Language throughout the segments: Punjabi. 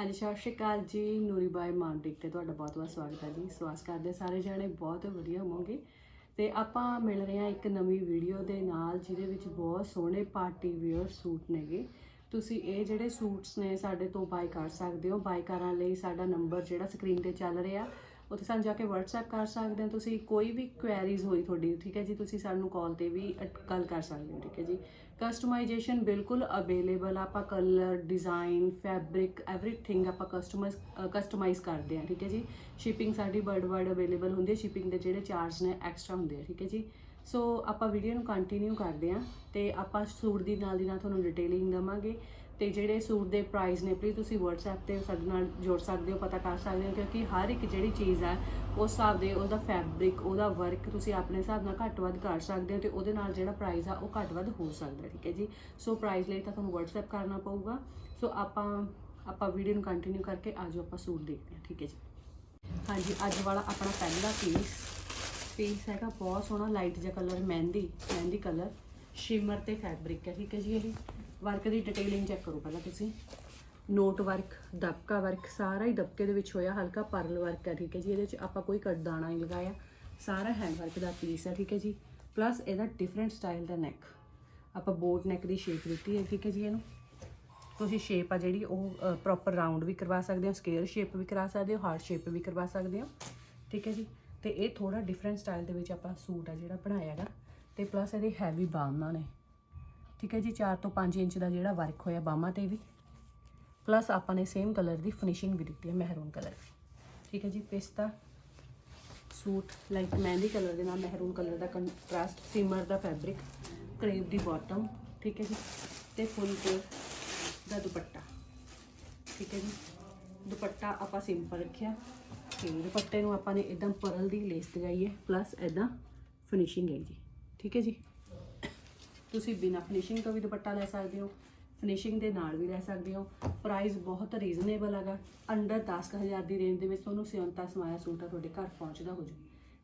ਹਾਂਜੀ, ਸਤਿ ਸ਼੍ਰੀ ਅਕਾਲ ਜੀ, ਨੂਰੀ ਬਾਈ ਮਾਨਟਿਕ ਤੇ ਤੁਹਾਡਾ ਬਹੁਤ-ਬਹੁਤ ਸਵਾਗਤ ਹੈ ਜੀ। ਸਵਾਸ ਕਰਦੇ ਸਾਰੇ ਜਾਣੇ, ਬਹੁਤ ਵਧੀਆ ਹੋਵੋਗੇ। ਤੇ ਆਪਾਂ ਮਿਲ ਰਹੇ ਹਾਂ ਇੱਕ ਨਵੀਂ ਵੀਡੀਓ ਦੇ ਨਾਲ, ਜਿਹਦੇ ਵਿੱਚ ਬਹੁਤ ਸੋਹਣੇ ਪਾਰਟੀ ਵੇਅਰ ਸੂਟ ਨੇਗੇ। ਤੁਸੀਂ ਇਹ ਜਿਹੜੇ ਸੂਟਸ ਨੇ ਸਾਡੇ ਤੋਂ ਬਾਈ ਕਰ ਸਕਦੇ ਹੋ। ਬਾਈ ਕਰਨ ਲਈ ਸਾਡਾ ਨੰਬਰ ਜਿਹੜਾ ਸਕਰੀਨ ਤੇ ਚੱਲ ਰਿਹਾ ਉੱਥੇ ਸਾਨੂੰ ਜਾ ਕੇ WhatsApp ਕਰ ਸਕਦੇ ਹੋ। ਤੁਸੀਂ ਕੋਈ ਵੀ ਕੁਐਰੀਜ਼ ਹੋਈ ਤੁਹਾਡੀ, ਠੀਕ ਹੈ ਜੀ? ਤੁਸੀਂ ਸਾਨੂੰ ਕਾਲ ਤੇ ਵੀ ਅਟ- ਗੱਲ ਕਰ ਸਕਦੇ ਹੋ, ਠੀਕ ਹੈ ਜੀ? ਕਸਟਮਾਈਜੇਸ਼ਨ ਬਿਲਕੁਲ ਅਵੇਲੇਬਲ ਆਪਾਂ ਕਲਰ ਡਿਜ਼ਾਈਨ ਫੈਬਰਿਕ ਐਵਰੀਥਿੰਗ ਆਪਾਂ ਕਸਟਮਾਈਜ਼ ਕਸਟਮਾਈਜ਼ ਕਰਦੇ ਹਾਂ, ਠੀਕ ਹੈ ਜੀ? ਸ਼ਿਪਿੰਗ ਸਾਡੀ ਵਰਡ ਵਾਈਡ ਅਵੇਲੇਬਲ ਹੁੰਦੀ ਹੈ। ਸ਼ਿਪਿੰਗ ਦੇ ਜਿਹੜੇ ਚਾਰਜ ਨੇ ਐਕਸਟਰਾ ਹੁੰਦੇ ਆ, ਠੀਕ ਹੈ ਜੀ? ਸੋ ਆਪਾਂ ਵੀਡੀਓ ਨੂੰ ਕੰਟੀਨਿਊ ਕਰਦੇ ਹਾਂ ਤੇ ਆਪਾਂ ਸੂਟ ਦੀ ਨਾਲ ਦੀ ਨਾਲ ਤੁਹਾਨੂੰ ਡਿਟੇਲਿੰਗ ਦਵਾਂਗੇ। ਤੇ ਜਿਹੜੇ ਸੂਟ ਦੇ ਪ੍ਰਾਈਸ ਨੇ ਪਲੀਜ਼ ਤੁਸੀਂ WhatsApp ਤੇ ਸਾਡੇ ਨਾਲ ਜੋੜ ਸਕਦੇ ਹੋ, ਪਤਾ ਕਰ ਸਕਦੇ ਹੋ, ਕਿਉਂਕਿ ਹਰ ਇੱਕ ਜਿਹੜੀ ਚੀਜ਼ ਹੈ, ਉਸ ਹਿਸਾਬ ਦੇ ਉਹਦਾ ਫੈਬਰਿਕ ਉਹਦਾ ਵਰਕ ਤੁਸੀਂ ਆਪਣੇ ਹਿਸਾਬ ਨਾਲ ਘੱਟ ਵੱਧ ਕਰ ਸਕਦੇ ਹੋ ਤੇ ਉਹਦੇ ਨਾਲ ਜਿਹੜਾ ਪ੍ਰਾਈਸ ਆ, ਉਹ ਘੱਟ ਵੱਧ ਹੋ ਸਕਦਾ, ਠੀਕ ਹੈ ਜੀ? ਸੋ ਪ੍ਰਾਈਸ ਲਈ ਤਾਂ ਤੁਹਾਨੂੰ WhatsApp ਕਰਨਾ ਪਊਗਾ। ਸੋ ਆਪਾਂ ਆਪਾਂ ਵੀਡੀਓ ਨੂੰ ਕੰਟੀਨਿਊ ਕਰਕੇ ਆਜੋ ਆਪਾਂ ਸੂਟ ਦੇਖਦੇ ਹਾਂ, ਠੀਕ ਹੈ ਜੀ? ਹਾਂਜੀ, ਅੱਜ ਵਾਲਾ ਆਪਣਾ ਪਹਿਲਾ ਪੀਸ ਪੀਸ ਹੈਗਾ ਬਹੁਤ ਸੋਹਣਾ ਲਾਈਟ ਜਿਹਾ colour mehndi mehndi colour shimmer ਤੇ ਫੈਬਰਿਕ ਹੈ, ਠੀਕ ਹੈ ਜੀ ਇਹ? ਵਰਕ ਦੀ ਡਿਟੇਲਿੰਗ ਚੈੱਕ ਕਰੋ ਪਹਿਲਾਂ ਤੁਸੀਂ। ਨੋਟ ਵਰਕ ਦਬਕਾ ਵਰਕ ਸਾਰਾ ਹੀ ਦਬਕੇ ਦੇ ਵਿੱਚ ਹੋਇਆ, ਹਲਕਾ ਪਰਲ ਵਰਕ ਹੈ, ਠੀਕ ਹੈ ਜੀ। ਇਹਦੇ ਵਿੱਚ ਆਪਾਂ ਕੋਈ ਕੱਟਦਾਣਾ ਨਹੀਂ ਲਗਾਇਆ। ਸਾਰਾ ਹੈਂਡ ਵਰਕ ਦਾ ਪੀਸ ਹੈ, ਠੀਕ ਹੈ ਜੀ। ਪਲੱਸ ਇਹਦਾ ਡਿਫਰੈਂਟ ਸਟਾਈਲ ਦਾ ਨੈਕ ਆਪਾਂ ਬੋਟ ਨੈਕ ਦੀ ਸ਼ੇਪ ਦਿੱਤੀ ਹੈ, ਠੀਕ ਹੈ ਜੀ ਇਹਨੂੰ। ਤੁਸੀਂ ਸ਼ੇਪ ਆ ਜਿਹੜੀ ਉਹ ਪ੍ਰੋਪਰ ਰਾਉਂਡ ਵੀ ਕਰਵਾ ਸਕਦੇ ਹੋ ਸਕੇਅਰ ਸ਼ੇਪ ਵੀ ਕਰਾ ਸਕਦੇ ਹੋ ਹਾਰਟ ਸ਼ੇਪ ਵੀ ਕਰਵਾ ਸਕਦੇ ਹੋ, ਠੀਕ ਹੈ ਜੀ। ਤੇ ਇਹ ਥੋੜਾ ਡਿਫਰੈਂਟ ਸਟਾਈਲ ਦੇ ਵਿੱਚ ਆਪਾਂ ਸੂਟ ਆ ਜਿਹੜਾ ਬਣਾਇਆ ਹੈਗਾ। ਤੇ ਪਲੱਸ ਇਹਦੇ ਹੈਵੀ ਬਾਹਾਂ ਨੇ। ਠੀਕ ਹੈ ਜੀ 4 ਤੋਂ 5 ਇੰਚ ਦਾ ਜਿਹੜਾ ਵਰਕ ਹੋਇਆ ਬਾਹਾਂ ਤੇ ਵੀ। ਪਲੱਸ ਆਪਾਂ ਨੇ ਸੇਮ ਕਲਰ ਦੀ ਫਿਨਿਸ਼ਿੰਗ ਵੀ ਦਿੱਤੀ ਹੈ ਮਹਿਰੂਨ ਕਲਰ ਠੀਕ ਹੈ ਜੀ, ਪਿਸਤਾ, ਸੂਟ ਲਾਈਕ ਮਹਿੰਦੀ ਕਲਰ ਦੇ ਨਾਲ ਮਹਿਰੂਨ ਕਲਰ ਦਾ ਕੰਟਰਾਸਟ ਸਿਮਰ ਦਾ ਫੈਬਰਿਕ ਕਰੇਪ ਦੀ ਬਾਟਮ ਠੀਕ ਹੈ ਜੀ, ਤੇ ਫੁੱਲ ਕੋਰ ਦਾ ਦੁਪੱਟਾ। ਠੀਕ ਹੈ ਜੀ, ਦੁਪੱਟਾ ਆਪਾਂ ਸਿੰਪਲ ਰੱਖਿਆ। ਤੇ ਦੁਪੱਟੇ ਨੂੰ ਆਪਾਂ ਨੇ ਇਦਾਂ ਪਰਲ ਦੀ ਲੇਸ ਲਗਾਈ ਹੈ ਪਲੱਸ ਇਦਾਂ ਫਿਨਿਸ਼ਿੰਗ ਹੈ ਜੀ। ਠੀਕ ਹੈ ਜੀ। ਤੁਸੀਂ ਬਿਨਾ ਫਿਨਿਸ਼ਿੰਗ ਤੋਂ ਵੀ ਦੁਪੱਟਾ ਲੈ ਸਕਦੇ ਹੋ ਫਿਨਿਸ਼ਿੰਗ ਦੇ ਨਾਲ ਵੀ ਲੈ ਸਕਦੇ ਹੋ ਪ੍ਰਾਈਸ ਬਹੁਤ ਰੀਜ਼ਨੇਬਲ ਹੈਗਾ ਅੰਡਰ 10000 ਦੀ ਰੇਂਜ ਦੇ ਵਿੱਚ ਤੁਹਾਨੂੰ ਸਿਉਂਤਾ ਸਮਾਇਆ ਸੂਟ ਆ, ਤੁਹਾਡੇ ਘਰ ਪਹੁੰਚਦਾ ਹੋ ਜੂ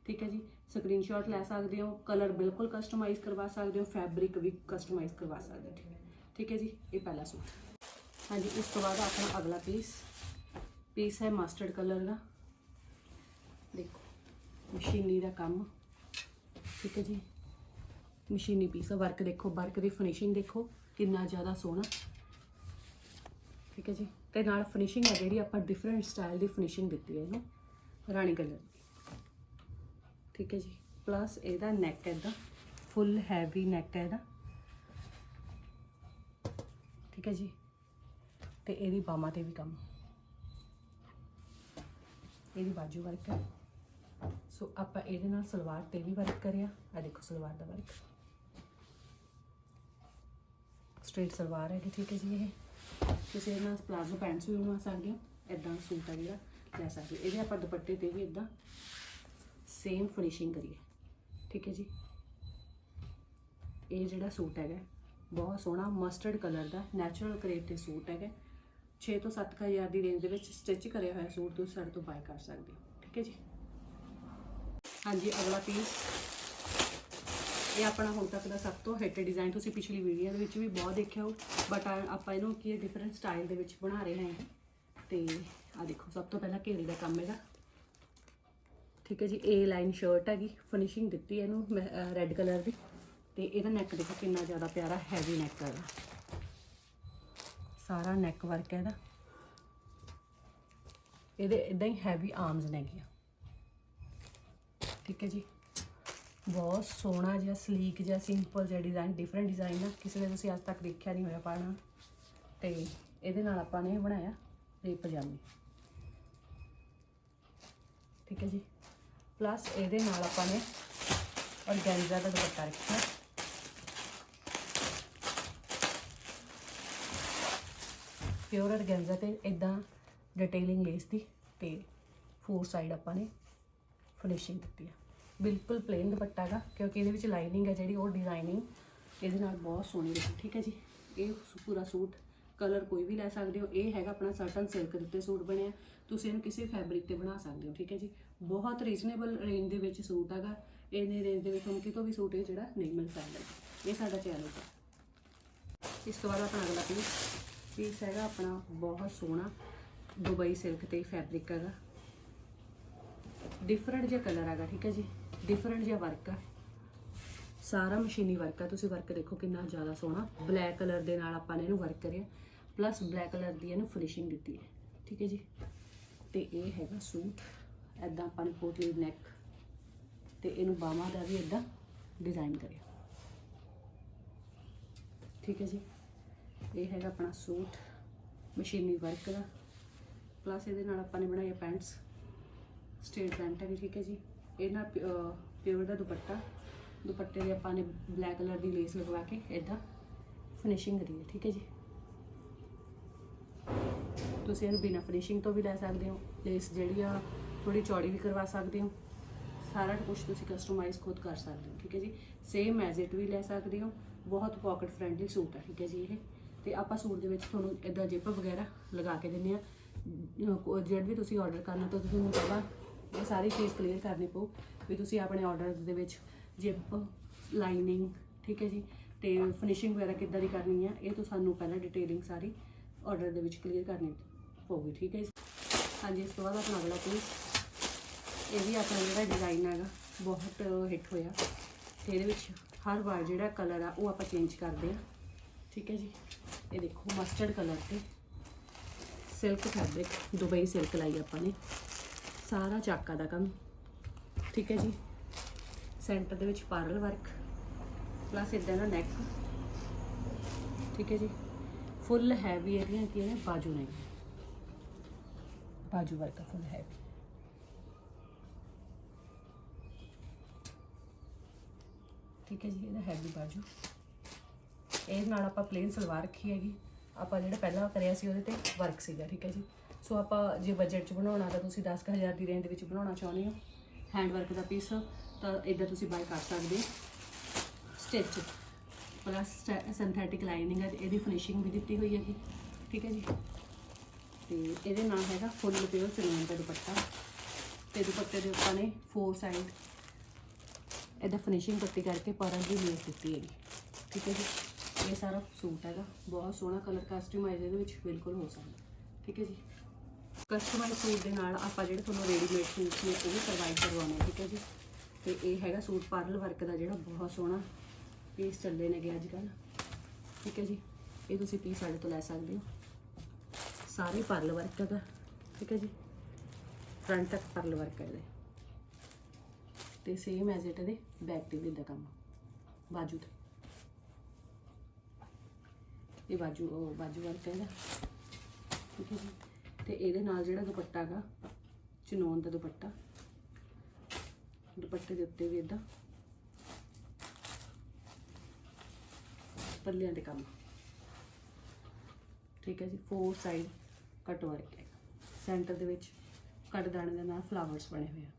ਠੀਕ ਹੈ ਜੀ? ਸਕਰੀਨਸ਼ਾਟ ਲੈ ਸਕਦੇ ਹੋ ਕਲਰ ਬਿਲਕੁਲ ਕਸਟਮਾਈਜ਼ ਕਰਵਾ ਸਕਦੇ ਹੋ ਫੈਬਰਿਕ ਵੀ ਕਸਟਮਾਈਜ਼ ਕਰਵਾ ਸਕਦੇ ਹੋ, ਠੀਕ ਹੈ। ਠੀਕ ਹੈ ਜੀ? ਇਹ ਪਹਿਲਾ ਸੂਟ। ਹਾਂਜੀ, ਇਸ ਤੋਂ ਬਾਅਦ ਆਪਣਾ ਅਗਲਾ ਪੀਸ ਪੀਸ ਹੈ ਮਸਟਰਡ ਕਲਰ ਦਾ। ਦੇਖੋ, ਮਸ਼ੀਨੀ ਦਾ ਕੰਮ। ਠੀਕ ਹੈ ਜੀ? ਮਸ਼ੀਨੀ ਪੀਸ ਵਰਕ ਦੇਖੋ ਵਰਕ ਦੀ ਫਿਨਿਸ਼ਿੰਗ ਦੇਖੋ, ਕਿੰਨਾ ਜ਼ਿਆਦਾ ਸੋਹਣਾ। ਠੀਕ ਹੈ ਜੀ? ਤੇ ਨਾਲ ਫਿਨਿਸ਼ਿੰਗ ਹੈ ਜਿਹੜੀ ਆਪਾਂ ਡਿਫਰੈਂਟ ਸਟਾਈਲ ਦੀ ਫਿਨਿਸ਼ਿੰਗ ਦਿੱਤੀ ਹੈ ਇਹਨੂੰ, ਰਾਣੀ ਕਲਰ ਠੀਕ ਹੈ ਜੀ? ਪਲੱਸ ਇਹਦਾ ਨੈਕ ਇਹਦਾ ਫੁੱਲ ਹੈਵੀ ਨੈਕ ਹੈ ਇਹਦਾ। ਠੀਕ ਹੈ ਜੀ? ਤੇ ਇਹਦੀ ਬਾਹਾਂ ਤੇ ਵੀ ਕੰਮ। ਇਹਦੀ ਬਾਜੂ ਵਰਕ ਹੈ। ਸੋ ਆਪਾਂ ਇਹਦੇ ਨਾਲ ਸਲਵਾਰ ਤੇ ਵੀ ਵਰਕ ਕਰਿਆ। ਆ ਦੇਖੋ, ਸਲਵਾਰ ਦਾ ਵਰਕ ਸਟ੍ਰੇਟ ਸਲਵਾਰ ਹੈਗੀ, ਠੀਕ ਹੈ ਜੀ ਇਹ। ਤੁਸੀਂ ਇਹਦੇ ਨਾਲ ਪਲਾਜ਼ੋ ਪੈਂਟਸ ਵੀ ਬਣਾ ਸਕਦੇ ਹੋ ਇਦਾਂ ਸੂਟ ਆ ਜਿਹੜਾ, ਲੈ ਸਕਦੇ ਹੋ। ਇਹਦੇ ਆਪਾਂ ਦੁਪੱਟੇ ਤੇ ਵੀ ਇਦਾਂ ਸੇਮ ਫਿਨਿਸ਼ਿੰਗ ਕਰੀਏ, ਠੀਕ ਹੈ ਜੀ। ਇਹ ਜਿਹੜਾ ਸੂਟ ਹੈਗਾ, ਬਹੁਤ ਸੋਹਣਾ ਮਸਟਰਡ ਕਲਰ ਦਾ ਨੈਚੁਰਲ ਕਰੇਪ ਤੇ ਸੂਟ ਹੈਗਾ। 6 ਤੋਂ 7000 ਦੀ ਰੇਂਜ ਦੇ ਵਿੱਚ ਸਟਿਚ ਕਰਿਆ ਹੋਇਆ ਸੂਟ ਤੁਸੀਂ ਸਾਡੇ ਤੋਂ ਬਾਏ ਕਰ ਸਕਦੇ ਹੋ, ਠੀਕ ਹੈ ਜੀ। ਹਾਂਜੀ, ਅਗਲਾ ਪੀਸ ਇਹ ਆਪਣਾ ਹੁਣ ਤੱਕ ਦਾ ਸਭ ਤੋਂ ਹਿੱਟ ਡਿਜ਼ਾਈਨ ਤੁਸੀਂ ਪਿਛਲੀ ਵੀਡੀਓ ਦੇ ਵਿੱਚ ਵੀ ਬਹੁਤ ਦੇਖਿਆ ਹੋ ਬਟ ਆਪਾਂ ਇਹਨੂੰ ਕੀ ਡਿਫਰੈਂਟ ਸਟਾਈਲ ਦੇ ਵਿੱਚ ਬਣਾ ਰਹੇ ਹਾਂ ਤੇ ਆ ਦੇਖੋ, ਸਭ ਤੋਂ ਪਹਿਲਾਂ ਘੇਰੇ ਦਾ ਕੰਮ ਹੈਗਾ। ਠੀਕ ਹੈ ਜੀ ਏ ਲਾਈਨ ਸ਼ਰਟ ਹੈਗੀ ਫਿਨਿਸ਼ਿੰਗ ਦਿੱਤੀ ਹੈ ਇਹਨੂੰ ਰੈੱਡ ਕਲਰ ਦੀ। ਤੇ ਇਹਦਾ ਨੈਕ ਦੇਖੋ ਕਿੰਨਾ ਜ਼ਿਆਦਾ ਪਿਆਰਾ ਹੈਵੀ ਨੈਕ ਹੈਗਾ ਸਾਰਾ ਨੈਕ ਵਰਕ ਹੈ ਇਹਦਾ। ਇਹਦੇ ਇਦਾਂ ਹੀ ਹੈਵੀ ਆਰਮਸ ਨੇ ਨੇਗੀਆਂ ਠੀਕ ਹੈ ਜੀ। ਬਹੁਤ ਸੋਹਣਾ ਜਿਹਾ ਸਲੀਕ ਜਿਹਾ ਸਿੰਪਲ ਜਿਹਾ ਡਿਜ਼ਾਈਨ ਡਿਫਰੈਂਟ ਡਿਜ਼ਾਈਨ ਆ ਕਿਸੇ ਨੇ ਤੁਸੀਂ ਅੱਜ ਤੱਕ ਦੇਖਿਆ ਨਹੀਂ ਹੋਇਆ ਪਾਣਾ। ਤੇ ਇਹਦੇ ਨਾਲ ਆਪਾਂ ਨੇ ਬਣਾਇਆ ਰੇ ਪਜਾਮੀ। ਠੀਕ ਹੈ ਜੀ। ਪਲੱਸ ਇਹਦੇ ਨਾਲ ਆਪਾਂ ਨੇ ਔਰਗੈਂਜ਼ਾ ਦਾ ਦੁਪੱਟਾ ਰੱਖਿਆ। ਪਿਓਰ ਔਰਗੈਂਜ਼ਾ ਤੇ ਇਦਾਂ ਡਿਟੇਲਿੰਗ ਲੇਸ ਦੀ ਤੇ ਫੋਰ ਸਾਈਡ ਆਪਾਂ ਨੇ ਫਿਨਿਸ਼ਿੰਗ ਦਿੱਤੀ ਹੈ ਬਿਲਕੁਲ ਪਲੇਨ ਦੁਪੱਟਾ ਗਾ ਕਿਉਂਕਿ ਇਹਦੇ ਵਿੱਚ ਲਾਈਨਿੰਗ ਹੈ ਜਿਹੜੀ, ਉਹ ਡਿਜ਼ਾਈਨਿੰਗ ਇਹਦੇ ਨਾਲ ਬਹੁਤ ਸੋਹਣੀ ਹੈ ਠੀਕ ਹੈ ਜੀ? ਇਹ ਪੂਰਾ ਸੂਟ ਕਲਰ ਕੋਈ ਵੀ ਲੈ ਸਕਦੇ ਹੋ। ਇਹ ਹੈਗਾ ਆਪਣਾ ਸਰਟਨ ਸਿਲਕ ਦੇ ਉੱਤੇ ਸੂਟ ਬਣਿਆ ਤੁਸੀਂ ਇਹਨੂੰ ਕਿਸੇ ਫੈਬਰਿਕ ਤੇ ਬਣਾ ਸਕਦੇ ਹੋ, ਠੀਕ ਹੈ ਜੀ? ਬਹੁਤ ਰੀਜ਼ਨੇਬਲ ਰੇਂਜ ਦੇ ਵਿੱਚ ਸੂਟ ਹੈਗਾ। ਇਹਨੇ ਰੇਂਜ ਦੇ ਵਿੱਚ ਤੁਹਾਨੂੰ ਕਿਤੋਂ ਵੀ ਸੂਟ ਇਹ ਜਿਹੜਾ ਨਹੀਂ ਮਿਲ ਸਕਦਾ ਇਹ ਸਾਡਾ ਚੈਨਲ ਹੈ ਇਸ ਤੋਂ ਬਾਅਦ ਆਪਣਾ ਅਗਲਾ ਪੀਸ ਪੀਸ ਹੈਗਾ ਆਪਣਾ ਬਹੁਤ ਸੋਹਣਾ ਦੁਬਈ ਸਿਲਕ ਤੇ ਫੈਬਰਿਕ ਹੈਗਾ। ਡਿਫਰੈਂਟ ਜਿਹਾ ਕਲਰ ਹੈਗਾ, ਠੀਕ ਹੈ ਜੀ? ਡਿਫਰੈਂਟ ਜਿਹਾ ਵਰਕ ਆ। ਸਾਰਾ ਮਸ਼ੀਨੀ ਵਰਕ ਆ। ਤੁਸੀਂ ਵਰਕ ਦੇਖੋ ਕਿੰਨਾ ਜ਼ਿਆਦਾ ਸੋਹਣਾ। ਬਲੈਕ ਕਲਰ ਦੇ ਨਾਲ ਆਪਾਂ ਨੇ ਇਹਨੂੰ ਵਰਕ ਕਰਿਆ। ਪਲੱਸ ਬਲੈਕ ਕਲਰ ਦੀ ਇਹਨੂੰ ਫਿਨਿਸ਼ਿੰਗ ਦਿੱਤੀ ਹੈ। ਠੀਕ ਹੈ ਜੀ? ਤੇ ਇਹ ਹੈਗਾ ਸੂਟ। ਐਦਾਂ ਆਪਾਂ ਨੇ ਪੋਟਲੀ ਨੈਕ ਤੇ ਇਹਨੂੰ ਬਾਹਾਂ ਦਾ ਵੀ ਐਦਾਂ ਡਿਜ਼ਾਈਨ ਕਰਿਆ। ਠੀਕ ਹੈ ਜੀ? ਇਹ ਹੈਗਾ ਆਪਣਾ ਸੂਟ। ਮਸ਼ੀਨੀ ਵਰਕ ਦਾ। ਪਲੱਸ ਇਹਦੇ ਨਾਲ ਆਪਾਂ ਨੇ ਬਣਾਇਆ ਪੈਂਟਸ ਸਟੇਟ ਪੈਂਟ ਹੈ ਠੀਕ ਹੈ ਜੀ? ਇਹ ਨਾਲ ਪਿਓਰ ਦਾ ਦੁਪੱਟਾ। ਦੁਪੱਟੇ ਦੇ ਆਪਾਂ ਨੇ ਬਲੈਕ ਕਲਰ ਦੀ ਲੇਸ ਲਗਵਾ ਕੇ ਇਦਾਂ ਫਿਨਿਸ਼ਿੰਗ ਕਰੀ ਹੈ, ਠੀਕ ਹੈ ਜੀ? ਤੁਸੀਂ ਇਹਨੂੰ ਬਿਨਾ ਫਿਨਿਸ਼ਿੰਗ ਤੋਂ ਵੀ ਲੈ ਸਕਦੇ ਹੋ। ਲੇਸ ਜਿਹੜੀ ਆ ਥੋੜੀ ਚੌੜੀ ਵੀ ਕਰਵਾ ਸਕਦੇ ਹੋ। ਸਾਰਾ ਕੁਝ ਤੁਸੀਂ ਕਸਟਮਾਈਜ਼ ਖੁਦ ਕਰ ਸਕਦੇ ਹੋ, ਠੀਕ ਹੈ ਜੀ? ਸੇਮ ਐਜ਼ ਇਟ ਵੀ ਲੈ ਸਕਦੇ ਹੋ। ਬਹੁਤ ਪਾਕਟ ਫ੍ਰੈਂਡਲੀ ਸੂਟ ਹੈ, ਠੀਕ ਹੈ ਜੀ ਇਹ। ਤੇ ਆਪਾਂ ਸੂਟ ਦੇ ਵਿੱਚ ਤੁਹਾਨੂੰ ਇਦਾਂ ਜਿਪ ਵਗੈਰਾ ਲਗਾ ਕੇ ਦਿੰਨੇ ਆ ਜਿਹੜਾ ਵੀ ਤੁਸੀਂ ਆਰਡਰ ਕਰਨਾ ਤਾਂ ਤੁਹਾਨੂੰ ਪਹਿਲਾਂ ਇਹ ਸਾਰੀ ਚੀਜ਼ ਕਲੀਅਰ ਕਰਨੀ ਪਊ ਵੀ ਤੁਸੀਂ ਆਪਣੇ ਆਰਡਰ ਦੇ ਵਿੱਚ ਜਿਪ ਲਾਈਨਿੰਗ ਠੀਕ ਹੈ ਜੀ, ਤੇ ਫਿਨਿਸ਼ਿੰਗ ਵਗੈਰਾ ਕਿੱਦਾਂ ਦੀ ਕਰਨੀ ਹੈ ਇਹ ਤੋਂ ਸਾਨੂੰ ਪਹਿਲਾਂ ਡਿਟੇਲਿੰਗ ਸਾਰੀ ਆਰਡਰ ਦੇ ਵਿੱਚ ਕਲੀਅਰ ਕਰਨੀ ਪਊਗੀ, ਠੀਕ ਹੈ ਜੀ। ਹਾਂਜੀ, ਇਸ ਤੋਂ ਬਾਅਦ ਆਪਣਾ ਅਗਲਾ ਪੀਸ ਇਹ ਵੀ ਆਪਣਾ ਜਿਹੜਾ ਡਿਜ਼ਾਈਨ ਹੈਗਾ, ਬਹੁਤ ਹਿੱਟ ਹੋਇਆ। ਤੇ ਇਹਦੇ ਵਿੱਚ ਹਰ ਵਾਰ ਜਿਹੜਾ ਕਲਰ ਆ, ਉਹ ਆਪਾਂ ਚੇਂਜ ਕਰਦੇ ਆ, ਠੀਕ ਹੈ ਜੀ। ਇਹ ਦੇਖੋ ਮਸਟਰਡ ਕਲਰ ਤੇ ਸਿਲਕ ਫੈਬਰਿਕ ਦੁਬਈ ਸਿਲਕ ਲਾਈ ਆਪਾਂ ਨੇ। ਸਾਰਾ ਚਾਕਾ ਦਾ ਕੰਮ। ਠੀਕ ਹੈ ਜੀ। ਸੈਂਟਰ ਦੇ ਵਿੱਚ ਪਾਰਲ ਵਰਕ ਪਲੱਸ ਇਦਾਂ ਦਾ ਨੈਕ ਠੀਕ ਹੈ ਜੀ। ਫੁੱਲ ਹੈਵੀ ਇਹਦੀਆਂ ਕੀ ਨੇ, ਬਾਜੂ ਨੇ। ਬਾਜੂ ਵਰਕ ਫੁੱਲ ਹੈਵੀ ਠੀਕ ਹੈ ਜੀ, ਇਹਦਾ ਹੈਵੀ ਬਾਜੂ। ਇਹ ਨਾਲ ਆਪਾਂ ਪਲੇਨ ਸਲਵਾਰ ਰੱਖੀ ਹੈਗੀ। ਆਪਾਂ ਜਿਹੜਾ ਪਹਿਲਾਂ ਕਰਿਆ ਸੀ ਉਹਦੇ ਤੇ ਵਰਕ ਸੀਗਾ, ਠੀਕ ਹੈ ਜੀ। ਸੋ ਆਪਾਂ ਜੇ ਬਜਟ 'ਚ ਬਣਾਉਣਾ ਤਾਂ ਤੁਸੀਂ 10000 ਦੀ ਰੇਂਜ ਦੇ ਵਿੱਚ ਬਣਾਉਣਾ ਚਾਹੁੰਦੇ ਹੋ। ਹੈਂਡ ਵਰਕ ਦਾ ਪੀਸ ਤਾਂ ਇਦਾਂ ਤੁਸੀਂ ਬਾਈ ਕਰ ਸਕਦੇ ਹੋ। ਸਟਿਚ ਪਲੱਸ ਸਿੰਥੈਟਿਕ ਲਾਈਨਿੰਗ ਹੈ ਇਹਦੀ ਫਿਨਿਸ਼ਿੰਗ ਵੀ ਦਿੱਤੀ ਹੋਈ ਹੈਗੀ। ਠੀਕ ਹੈ ਜੀ? ਤੇ ਇਹਦੇ ਨਾਲ ਹੈਗਾ ਫੁੱਲ ਪਿਓਰ ਚੁੰਨੀ ਦਾ ਦੁਪੱਟਾ। ਤੇ ਦੁਪੱਟੇ ਦੇ ਉੱਪਰ ਨੇ ਫੋਰ ਸਾਈਡ ਇਹਦਾ ਫਿਨਿਸ਼ਿੰਗ ਪੱਟੀ ਕਰਕੇ ਪਰਨ ਦੀ ਲੇਸ ਦਿੱਤੀ ਹੈਗੀ। ਠੀਕ ਹੈ ਜੀ? ਇਹ ਸਾਰਾ ਸੂਟ ਹੈਗਾ। ਬਹੁਤ ਸੋਹਣਾ ਕਲਰ ਕਸਟਮਾਈਜ਼ ਇਹਦੇ ਵਿੱਚ ਬਿਲਕੁਲ ਹੋ ਸਕਦਾ। ਠੀਕ ਹੈ ਜੀ? ਕਸਟਮਾਈਜ਼ ਸੂਟ ਦੇ ਨਾਲ ਆਪਾਂ ਜਿਹੜੇ ਤੁਹਾਨੂੰ ਰੈਡੀਮੇਡ ਸੂਟ ਨੇ ਉਹ ਵੀ ਪ੍ਰੋਵਾਈਡ ਕਰਵਾਉਣੇ ਆ, ਠੀਕ ਹੈ ਜੀ? ਤੇ ਇਹ ਹੈਗਾ ਸੂਟ ਪਰਲ ਵਰਕ ਦਾ ਜਿਹੜਾ ਬਹੁਤ ਸੋਹਣਾ ਪੀਸ ਚੱਲੇ ਨੇਗੇ ਅੱਜ ਕੱਲ ਠੀਕ ਹੈ ਜੀ? ਇਹ ਤੁਸੀਂ ਪੀਸ ਸਾਡੇ ਤੋਂ ਲੈ ਸਕਦੇ ਹੋ। ਸਾਰੇ ਪਰਲ ਵਰਕ ਦਾ ਠੀਕ ਹੈ ਜੀ? ਫਰੰਟ ਤੱਕ ਪਰਲ ਵਰਕ ਹੈ ਇਹਦੇ। ਤੇ ਸੇਮ ਐਜ਼ ਇਟ ਇਹਦੇ ਬੈਕ ਤੇ ਵੀ ਇਦਾਂ ਕੰਮ। ਬਾਜੂ ਤੇ। ਇਹ ਬਾਜੂ ਉਹ ਬਾਜੂ ਵਰਕ ਹੈ ਠੀਕ ਹੈ ਜੀ? ਤੇ ਇਹਦੇ ਨਾਲ ਜਿਹੜਾ ਦੁਪੱਟਾ ਹੈਗਾ ਚਨੋਨ ਦਾ ਦੁਪੱਟਾ, ਦੁਪੱਟੇ ਦੇ ਉੱਤੇ ਵੀ ਇਦਾਂ ਪੱਲਿਆਂ ਦੇ ਕੰਮ। ਠੀਕ ਹੈ ਜੀ ਫੋਰ ਸਾਈਡ ਕਟ ਵਰਕ ਹੈ। ਸੈਂਟਰ ਦੇ ਵਿੱਚ ਕੱਟ ਦਾਣੇ ਦੇ ਨਾਲ ਫਲਾਵਰਸ ਬਣੇ ਹੋਏ ਆ।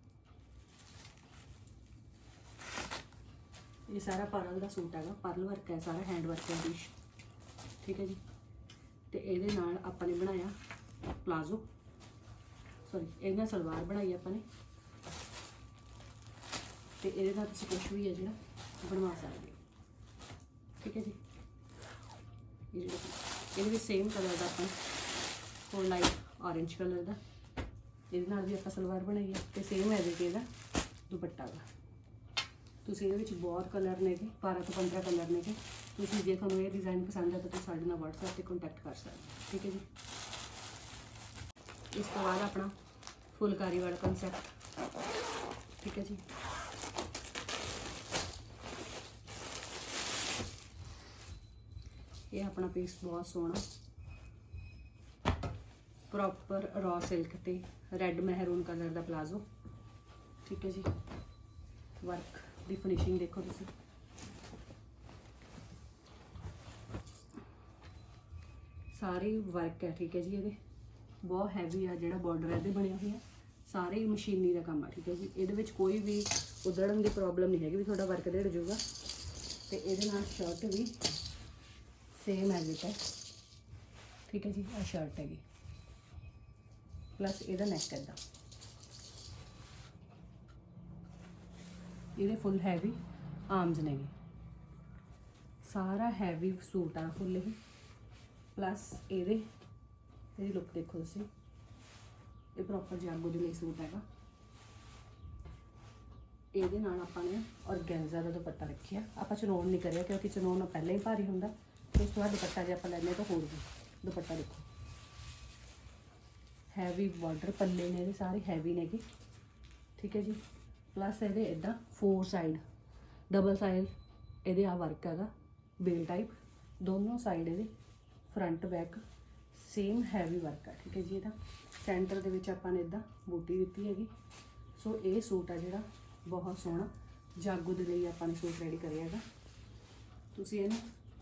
ਇਹ ਸਾਰਾ ਪਰਲ ਦਾ ਸੂਟ ਹੈਗਾ, ਪਰਲ ਵਰਕ ਹੈ, ਸਾਰਾ ਹੈਂਡ ਵਰਕ ਹੈ ਡਿਸ਼ ਠੀਕ ਹੈ ਜੀ, ਤੇ ਇਹਦੇ ਨਾਲ ਆਪਾਂ ਨੇ ਬਣਾਇਆ ਪਲਾਜ਼ੋ। ਸੌਰੀ ਇਹਦੇ ਨਾਲ ਸਲਵਾਰ ਬਣਾਈ ਆਪਾਂ ਨੇ। ਤੇ ਇਹਦੇ ਨਾਲ ਤੁਸੀਂ ਕੁਝ ਵੀ ਹੈ ਜਿਹੜਾ, ਬਣਵਾ ਸਕਦੇ ਹੋ। ਠੀਕ ਹੈ ਜੀ? ਇਹ ਜਿਹੜਾ ਇਹਦੇ ਵੀ ਸੇਮ ਕਲਰ ਦਾ ਆਪਾਂ ਹੋਰ ਲਾਈਟ orange ਕਲਰ ਦਾ। ਇਹਦੇ ਨਾਲ ਵੀ ਆਪਾਂ ਸਲਵਾਰ ਬਣਾਈ ਹੈ ਤੇ ਸੇਮ ਹੈ ਇਹਦੇ ਇਹਦਾ ਦੁਪੱਟਾ ਦਾ। ਤੁਸੀਂ ਇਹਦੇ ਵਿੱਚ ਬਹੁਤ ਕਲਰ ਨੇਗੇ 12 ਤੋਂ 15 ਕਲਰ ਨੇਗੇ ਤੁਸੀਂ ਜੇ ਤੁਹਾਨੂੰ ਇਹ ਡਿਜ਼ਾਈਨ ਪਸੰਦ ਹੈ ਤਾਂ ਤੁਸੀਂ ਸਾਡੇ ਨਾਲ WhatsApp ਤੇ ਕੰਟੈਕਟ ਕਰ ਸਕਦੇ ਹੋ। ਠੀਕ ਹੈ ਜੀ? ਇਸ ਤੋਂ ਬਾਅਦ ਆਪਣਾ ਫੁਲਕਾਰੀ ਵਾਲਾ ਕਨਸੈਪਟ ਠੀਕ ਹੈ ਜੀ। ਇਹ ਆਪਣਾ ਪੀਸ ਬਹੁਤ ਸੋਹਣਾ। ਪ੍ਰੋਪਰ ਰॉ ਸਿਲਕ ਤੇ ਰੈੱਡ ਮਹਿਰੂਨ ਕਲਰ ਦਾ ਪਲਾਜ਼ੋ ਠੀਕ ਹੈ ਜੀ। ਵਰਕ ਦੀ ਫਿਨਿਸ਼ਿੰਗ ਦੇਖੋ ਤੁਸੀਂ। ਸਾਰੇ ਵਰਕ ਹੈ, ਠੀਕ ਹੈ ਜੀ ਇਹਦੇ। ਬਹੁਤ ਹੈਵੀ ਆ, ਜਿਹੜਾ ਬਾਰਡਰ ਇਹਦੇ ਬਣਿਆ ਹੋਇਆ। ਸਾਰੇ ਹੀ ਮਸ਼ੀਨੀ ਦਾ ਕੰਮ ਆ, ਠੀਕ ਹੈ ਜੀ। ਇਹਦੇ ਵਿੱਚ ਕੋਈ ਵੀ ਉਧੜਨ ਦੀ ਪ੍ਰੋਬਲਮ ਨਹੀਂ ਹੈਗੀ, ਵੀ ਤੁਹਾਡਾ ਵਰਕ ਡੇਢ ਜਾਊਗਾ। ਤੇ ਇਹਦੇ ਨਾਲ ਸ਼ਰਟ ਵੀ ਸੇਮ ਐਜ਼ ਇਟ ਹੈ ਠੀਕ ਹੈ ਜੀ ਆ ਸ਼ਰਟ ਹੈਗੀ। ਪਲੱਸ ਇਹਦਾ ਨੈਕ ਹੈ ਇਹਦੇ ਫੁੱਲ ਹੈਵੀ ਆਰਮਸ ਨੇਗੇ ਸਾਰਾ ਹੈਵੀ ਸੂਟ ਆ ਫੁੱਲ ਇਹ ਪਲੱਸ ਇਹਦੇ ਇਹਦੀ ਲੁੱਕ ਦੇਖੋ ਤੁਸੀਂ। ਇਹ ਪ੍ਰੋਪਰ ਜਾਗੋ ਦੇ ਲਈ ਸੂਟ ਹੈਗਾ। ਇਹਦੇ ਨਾਲ ਆਪਾਂ ਨੇ ਔਰਗੈਂਜ਼ਾ ਦਾ ਦੁਪੱਟਾ ਰੱਖਿਆ। ਆਪਾਂ ਚਨੋਨ ਨਹੀਂ ਕਰਿਆ ਕਿਉਂਕਿ ਚਨੋਨ ਪਹਿਲਾਂ ਹੀ ਭਾਰੀ ਹੁੰਦਾ। ਤੇ ਉਸ ਤੋਂ ਬਾਅਦ ਦੁਪੱਟਾ ਜੇ ਆਪਾਂ ਲੈਨੇ ਤਾਂ ਹੋਰ ਵੀ ਦੁਪੱਟਾ ਦੇਖੋ। ਹੈਵੀ ਬਾਰਡਰ ਪੱਲੇ ਨੇ ਇਹਦੇ ਸਾਰੇ ਹੈਵੀ ਨੇਗੇ। ਠੀਕ ਹੈ ਜੀ। ਪਲੱਸ ਇਹਦੇ ਇਦਾਂ ਫੋਰ ਸਾਈਡ ਡਬਲ ਸਾਈਡ ਇਹਦੇ ਆ ਵਰਕ ਹੈਗਾ। ਬੇਲ ਟਾਈਪ ਦੋਨੋਂ ਸਾਈਡ ਇਹਦੇ front back same heavy work ਆ, ਠੀਕ ਹੈ ਜੀ, ਇਹਦਾ ਸੈਂਟਰ ਦੇ ਵਿੱਚ ਆਪਾਂ ਨੇ ਇਦਾਂ ਬੂਟੀ ਦਿੱਤੀ ਹੈਗੀ। ਸੋ ਇਹ ਸੂਟ ਆ ਜਿਹੜਾ ਬਹੁਤ ਸੋਹਣਾ, ਜਾਗੋ ਦੇ ਲਈ ਆਪਾਂ ਨੇ ਸੂਟ ਰੈਡੀ ਕਰਿਆ ਹੈਗਾ। ਤੁਸੀਂ ਇਹਨੂੰ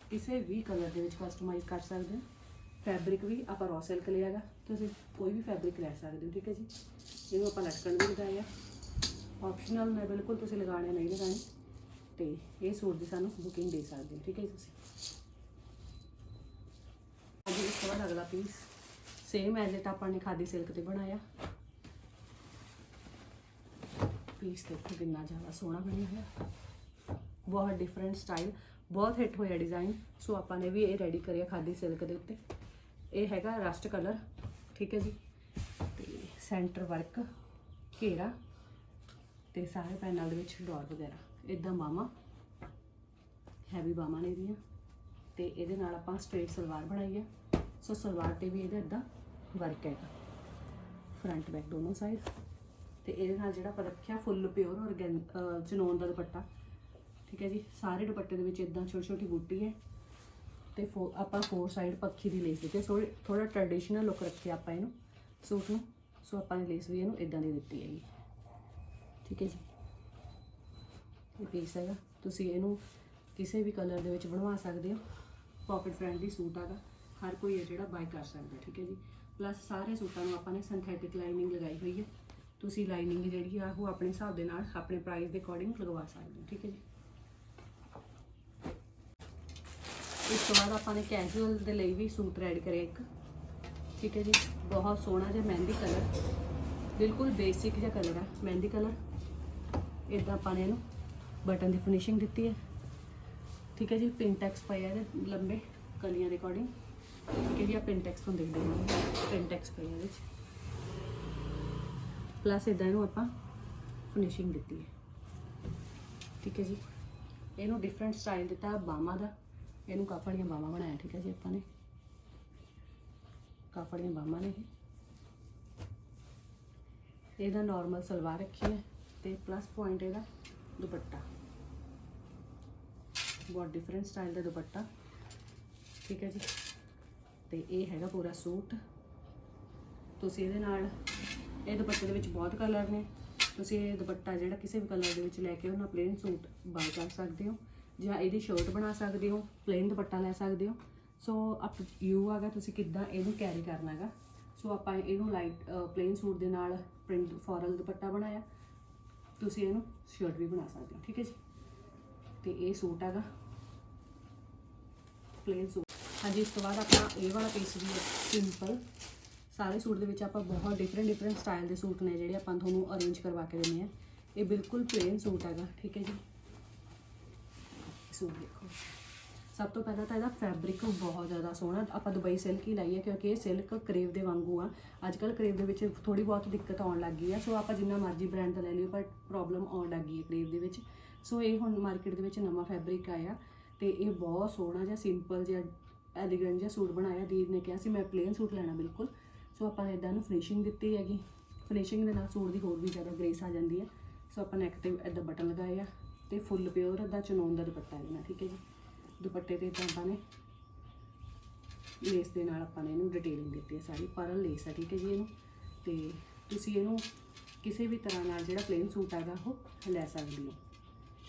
ਕਿਸੇ ਵੀ ਕਲਰ ਦੇ ਵਿੱਚ ਕਸਟਮਾਈਜ਼ ਕਰ ਸਕਦੇ ਹੋ। ਫੈਬਰਿਕ ਵੀ ਆਪਾਂ ਰॉ ਸਿਲਕ ਲਿਆ ਹੈਗਾ, ਤੁਸੀਂ ਕੋਈ ਵੀ ਫੈਬਰਿਕ ਲੈ ਸਕਦੇ ਹੋ, ਠੀਕ ਹੈ ਜੀ। ਇਹਨੂੰ ਆਪਾਂ ਲਟਕਣ ਵੀ ਲਗਾਇਆ ਆਪਸ਼ਨਲ ਨੇ ਬਿਲਕੁਲ ਤੁਸੀਂ ਲਗਾਣੇ ਨਹੀਂ ਲਗਾਣੇ ਤੇ ਇਹ ਸੂਟ ਦੀ ਸਾਨੂੰ ਬੁਕਿੰਗ ਦੇ ਸਕਦੇ ਹੋ, ਠੀਕ ਹੈ ਜੀ ਤੁਸੀਂ ਅਜੀ ਇਸ ਤੋਂ ਬਾਅਦ ਅਗਲਾ ਪੀਸ ਸੇਮ ਐਜ਼ ਇਟ ਆਪਾਂ ਨੇ ਖਾਦੀ ਸਿਲਕ ਤੇ ਬਣਾਇਆ। ਪੀਸ ਦੇਖੋ ਕਿੰਨਾ ਜ਼ਿਆਦਾ ਸੋਹਣਾ ਬਣਿਆ ਹੋਇਆ। ਬਹੁਤ ਡਿਫਰੈਂਟ ਸਟਾਈਲ ਬਹੁਤ ਹਿੱਟ ਹੋਇਆ ਡਿਜ਼ਾਈਨ ਸੋ ਆਪਾਂ ਨੇ ਵੀ ਇਹ ਰੈਡੀ ਕਰਿਆ ਖਾਦੀ ਸਿਲਕ ਦੇ ਉੱਤੇ। ਇਹ ਹੈਗਾ ਰਸਟ ਕਲਰ ਠੀਕ ਹੈ ਜੀ? ਤੇ ਸੈਂਟਰ ਵਰਕ ਘੇਰਾ ਤੇ ਸਾਰੇ ਪੈਨਲ ਦੇ ਵਿੱਚ ਡੋਰ ਵਗੈਰਾ। ਇਦਾਂ ਬਾਹਾਂ ਹੈਵੀ ਬਾਹਾਂ ਨੇ ਇਹਦੀਆਂ। ਤੇ ਇਹਦੇ ਨਾਲ ਆਪਾਂ ਸਟ੍ਰੇਟ ਸਲਵਾਰ ਬਣਾਈ ਹੈ। ਸੋ ਸਲਵਾਰ ਤੇ ਵੀ ਇਹਦਾ ਇਦਾਂ ਵਰਕ ਹੈਗਾ। ਫਰੰਟ ਬੈਕ ਦੋਨੋਂ ਸਾਈਡ ਤੇ ਇਹਦੇ ਨਾਲ ਜਿਹੜਾ ਆਪਾਂ ਰੱਖਿਆ ਫੁੱਲ ਪਿਓਰ ਔਰ ਚਨੋਨ ਦਾ ਦੁਪੱਟਾ, ਠੀਕ ਹੈ ਜੀ? ਸਾਰੇ ਦੁਪੱਟੇ ਦੇ ਵਿੱਚ ਇਦਾਂ ਛੋਟੀ ਛੋਟੀ ਬੂਟੀ ਹੈ ਤੇ ਫੋ ਆਪਾਂ ਫੋਰ ਸਾਈਡ ਪੱਖੀ ਦੀ ਲੇਸ ਦਿੱਤੀ ਥੋੜੀ ਥੋੜਾ ਟ੍ਰੈਡੀਸ਼ਨਲ ਲੁੱਕ ਰੱਖਿਆ ਆਪਾਂ ਇਹਨੂੰ। ਸੂਟ ਨੂੰ ਸੋ ਆਪਾਂ ਨੇ ਲੇਸ ਵੀ ਇਹਨੂੰ ਇਦਾਂ ਦੀ ਦਿੱਤੀ ਹੈਗੀ। ਠੀਕ ਹੈ ਜੀ? ਇਹ ਪੀਸ ਹੈਗਾ। ਤੁਸੀਂ ਇਹਨੂੰ ਕਿਸੇ ਵੀ ਕਲਰ ਦੇ ਵਿੱਚ ਬਣਵਾ ਸਕਦੇ ਹੋ। ਪਾਕਟ ਫ੍ਰੈਂਡਲੀ ਸੂਟ ਹੈਗਾ। ਹਰ ਕੋਈ ਹੈ ਜਿਹੜਾ ਬਾਈ ਕਰ ਸਕਦਾ, ਠੀਕ ਹੈ ਜੀ। ਪਲੱਸ ਸਾਰੇ ਸੂਟਾਂ ਨੂੰ ਆਪਾਂ ਨੇ ਸਿੰਥੈਟਿਕ ਲਾਈਨਿੰਗ ਲਗਾਈ ਹੋਈ ਹੈ। ਤੁਸੀਂ ਲਾਈਨਿੰਗ ਜਿਹੜੀ ਆ, ਉਹ ਆਪਣੇ ਹਿਸਾਬ ਦੇ ਨਾਲ ਆਪਣੇ ਪ੍ਰਾਈਸ ਦੇ ਅਕੋਰਡਿੰਗ ਲਗਵਾ ਸਕਦੇ ਹੋ, ਠੀਕ ਹੈ ਜੀ। ਇਸ ਤੋਂ ਬਾਅਦ ਆਪਾਂ ਨੇ ਕੈਜੂਅਲ ਦੇ ਲਈ ਵੀ ਸੂਟ ਰੈਡ ਕਰਿਆ ਇੱਕ, ਠੀਕ ਹੈ ਜੀ। ਬਹੁਤ ਸੋਹਣਾ ਜਿਹਾ ਮਹਿੰਦੀ ਕਲਰ ਬਿਲਕੁਲ ਬੇਸਿਕ ਜਿਹਾ ਕਲਰ ਹੈ, ਮਹਿੰਦੀ ਕਲਰ ਇਦਾਂ ਆਪਾਂ ਨੇ ਇਹਨੂੰ ਬਟਨ ਦੀ ਫਿਨਿਸ਼ਿੰਗ ਦਿੱਤੀ ਹੈ। ਠੀਕ ਹੈ ਜੀ ਪਿੰਟੈਕਸ ਪਾਇਆ ਇਹਦੇ ਲੰਬੇ ਕਲੀਆਂ ਦੇ ਅਕੋਰਡਿੰਗ ਠੀਕ ਹੈ ਜੀ ਆ? ਪਿੰਟੈਕਸ ਤੋਂ ਦੇਖਦੇ ਹਾਂ। ਪਿੰਟੈਕਸ ਪਾਇਆ ਇਹਦੇ ਵਿੱਚ ਪਲੱਸ ਇਦਾਂ ਇਹਨੂੰ ਆਪਾਂ ਫਿਨਿਸ਼ਿੰਗ ਦਿੱਤੀ ਹੈ। ਠੀਕ ਹੈ ਜੀ? ਇਹਨੂੰ ਡਿਫਰੈਂਟ ਸਟਾਈਲ ਦਿੱਤਾ ਬਾਹਾਂ ਦਾ। ਇਹਨੂੰ ਕਾਫੜੀਆਂ ਬਾਹਾਂ ਬਣਾਇਆ, ਠੀਕ ਹੈ ਜੀ ਆਪਾਂ ਨੇ। ਕਾਫੜ ਕਾਫੜੀਆਂ ਬਾਹਾਂ ਨੇ ਇਹਦਾ ਨਾਰਮਲ ਸਲਵਾਰ ਰੱਖੀ ਹੈ ਤੇ ਪਲੱਸ ਪੁਆਇੰਟ ਇਹਦਾ ਦੁਪੱਟਾ। ਬਹੁਤ ਡਿਫਰੈਂਟ ਸਟਾਈਲ ਦਾ ਦੁਪੱਟਾ। ਠੀਕ ਹੈ ਜੀ? ਤੇ ਇਹ ਹੈਗਾ ਪੂਰਾ ਸੂਟ। ਤੁਸੀਂ ਇਹਦੇ ਨਾਲ, ਇਹ ਦੁਪੱਟੇ ਦੇ ਵਿੱਚ ਬਹੁਤ ਕਲਰ ਨੇ। ਤੁਸੀਂ ਇਹ ਦੁਪੱਟਾ ਜਿਹੜਾ ਕਿਸੇ ਵੀ ਕਲਰ ਦੇ ਵਿੱਚ ਲੈ ਕੇ ਉਹਨਾਂ ਪਲੇਨ ਸੂਟ ਬਾਈ ਕਰ ਸਕਦੇ ਹੋ, ਜਾਂ ਇਹਦੀ ਸ਼ਰਟ ਬਣਾ ਸਕਦੇ ਹੋ ਪਲੇਨ ਦੁਪੱਟਾ ਲੈ ਸਕਦੇ ਹੋ। ਸੋ ਅਪ ਯੂ ਆਗਾ ਤੁਸੀਂ ਕਿੱਦਾਂ ਇਹਨੂੰ ਕੈਰੀ ਕਰਨਾ ਹੈਗਾ ਸੋ ਆਪਾਂ ਇਹਨੂੰ ਲਾਈਟ ਪਲੇਨ ਸੂਟ ਦੇ ਨਾਲ ਪ੍ਰਿੰਟ ਫੋਰਲ ਦੁਪੱਟਾ ਬਣਾਇਆ। ਤੁਸੀਂ ਇਹਨੂੰ ਸ਼ਰਟ ਵੀ ਬਣਾ ਸਕਦੇ ਹੋ, ਠੀਕ ਹੈ ਜੀ? ਤੇ ਇਹ ਸੂਟ ਹੈਗਾ ਪਲੇਨ ਸੂਟ ਹਾਂਜੀ ਇਸ ਤੋਂ ਬਾਅਦ ਆਪਣਾ ਇਹ ਵਾਲਾ ਪੀਸ ਵੀ ਸਿੰਪਲ ਸਾਰੇ ਸੂਟ ਦੇ ਵਿੱਚ ਆਪਾਂ ਬਹੁਤ ਡਿਫਰੈਂਟ ਡਿਫਰੈਂਟ ਸਟਾਈਲ ਦੇ ਸੂਟ ਨੇ ਜਿਹੜੇ ਆਪਾਂ ਤੁਹਾਨੂੰ ਅਰੇਂਜ ਕਰਵਾ ਕੇ ਦਿੰਦੇ ਆ। ਇਹ ਬਿਲਕੁਲ ਪਲੇਨ ਸੂਟ ਹੈਗਾ, ਠੀਕ ਹੈ ਜੀ? ਸੂਟ ਦੇਖੋ। ਸਭ ਤੋਂ ਪਹਿਲਾਂ ਤਾਂ ਇਹਦਾ ਫੈਬਰਿਕ ਬਹੁਤ ਜ਼ਿਆਦਾ ਸੋਹਣਾ, ਆਪਾਂ ਦੁਬਈ ਸਿਲਕ ਹੀ ਲਾਈਏ ਕਿਉਂਕਿ ਇਹ ਸਿਲਕ ਕਰੇਵ ਦੇ ਵਾਂਗੂ ਆ। ਅੱਜ ਕੱਲ ਕਰੇਵ ਦੇ ਵਿੱਚ ਥੋੜੀ ਬਹੁਤ ਦਿੱਕਤ ਆਉਣ ਲੱਗ ਗਈ ਆ, ਸੋ ਆਪਾਂ ਜਿੰਨਾ ਮਰਜ਼ੀ ਬ੍ਰਾਂਡ ਦਾ ਲੈ ਲਈਏ ਪਰ ਪ੍ਰੋਬਲਮ ਆਉਣ ਲੱਗ ਗਈ ਹੈ ਕਰੇਵ ਦੇ ਵਿੱਚ। ਸੋ ਇਹ ਹੁਣ ਮਾਰਕੀਟ ਦੇ ਵਿੱਚ ਨਵਾਂ ਫੈਬਰਿਕ ਆਇਆ ਤੇ ਇਹ ਬਹੁਤ ਸੋਹਣਾ ਜਿਹਾ ਸਿੰਪਲ ਜਿਹਾ ਐਲੀਗੈਂਟ ਜਿਹਾ ਸੂਟ ਬਣਾਇਆ, ਦੀਦ ਨੇ ਕਿਹਾ ਸੀ, ਮੈਂ ਪਲੇਨ ਸੂਟ ਲੈਣਾ ਬਿਲਕੁਲ। ਸੋ ਆਪਾਂ ਨੇ ਇਦਾਂ ਨੂੰ ਫਿਨਿਸ਼ਿੰਗ ਦਿੱਤੀ ਹੈਗੀ। ਫਿਨਿਸ਼ਿੰਗ ਦੇ ਨਾਲ ਸੂਟ ਦੀ ਹੋਰ ਵੀ ਜ਼ਿਆਦਾ ਗ੍ਰੇਸ ਆ ਜਾਂਦੀ ਹੈ। ਸੋ ਆਪਾਂ ਨੈਕ ਤੇ ਇਦਾਂ ਬਟਨ ਲਗਾਏ ਆ ਤੇ ਫੁੱਲ ਪਿਓਰ ਦਾ ਚਨੋਨ ਦਾ ਦੁਪੱਟਾ ਲੈਣਾ ਠੀਕ ਹੈ ਜੀ? ਦੁਪੱਟੇ ਤੇ ਤਾਂ ਆਪਾਂ ਨੇ ਲੇਸ ਦੇ ਨਾਲ ਆਪਾਂ ਨੇ ਇਹਨੂੰ ਡਿਟੇਲਿੰਗ ਦਿੱਤੀ ਹੈ ਸਾਰੀ ਪਰਲ ਲੇਸ ਹੈ, ਠੀਕ ਹੈ ਜੀ ਇਹਨੂੰ? ਤੇ ਤੁਸੀਂ ਇਹਨੂੰ ਕਿਸੇ ਵੀ ਤਰ੍ਹਾਂ ਨਾਲ ਜਿਹੜਾ ਪਲੇਨ ਸੂਟ ਹੈਗਾ, ਉਹ ਲੈ ਸਕਦੇ ਹੋ।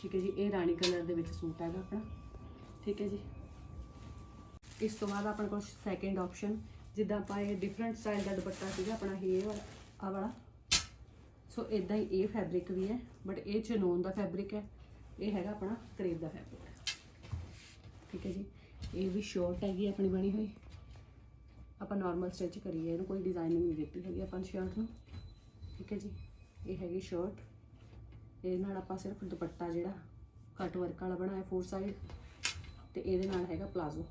ਠੀਕ ਹੈ ਜੀ, ਇਹ ਰਾਣੀ ਕਲਰ ਦੇ ਵਿੱਚ ਸੂਟ ਹੈਗਾ ਆਪਣਾ। ਠੀਕ ਹੈ ਜੀ? ਇਸ ਤੋਂ ਬਾਅਦ ਆਪਣੇ ਕੋਲ ਸੈਕਿੰਡ ਆਪਸ਼ਨ ਜਿੱਦਾਂ ਆਪਾਂ ਇਹ ਡਿਫਰੈਂਟ ਸਟਾਈਲ ਦਾ ਦੁਪੱਟਾ ਸੀਗਾ, ਆਪਣਾ ਇਹ ਵਾਲਾ, ਆਹ ਵਾਲਾ। ਸੋ ਇਦਾਂ ਹੀ ਇਹ ਫੈਬਰਿਕ ਵੀ ਹੈ ਬਟ ਇਹ ਚਨੋਨ ਦਾ ਫੈਬਰਿਕ ਹੈ, ਇਹ ਹੈਗਾ ਆਪਣਾ ਕਰੇਬ ਦਾ ਫੈਬਰਿਕ ਠੀਕ ਹੈ ਜੀ? ਇਹ ਵੀ ਸ਼ੋਰਟ ਹੈਗੀ, ਆਪਣੀ ਬਣੀ ਹੋਈ। ਆਪਾਂ ਨਾਰਮਲ ਸਟਿਚ ਕਰੀਏ, ਇਹਨੂੰ ਕੋਈ ਡਿਜ਼ਾਈਨਿੰਗ ਨਹੀਂ ਦਿੱਤੀ ਹੈਗੀ ਆਪਾਂ ਸ਼ਰਟ ਨੂੰ। ਠੀਕ ਹੈ ਜੀ? ਇਹ ਹੈਗੀ ਸ਼ਰਟ ਇਹਦੇ ਨਾਲ ਆਪਾਂ ਸਿਰਫ ਦੁਪੱਟਾ ਜਿਹੜਾ ਕੱਟ ਵਰਕ ਵਾਲਾ ਬਣਾਇਆ ਫੋਰ ਸਾਈਡ ਤੇ ਇਹਦੇ ਨਾਲ ਹੈਗਾ ਪਲਾਜ਼ੋ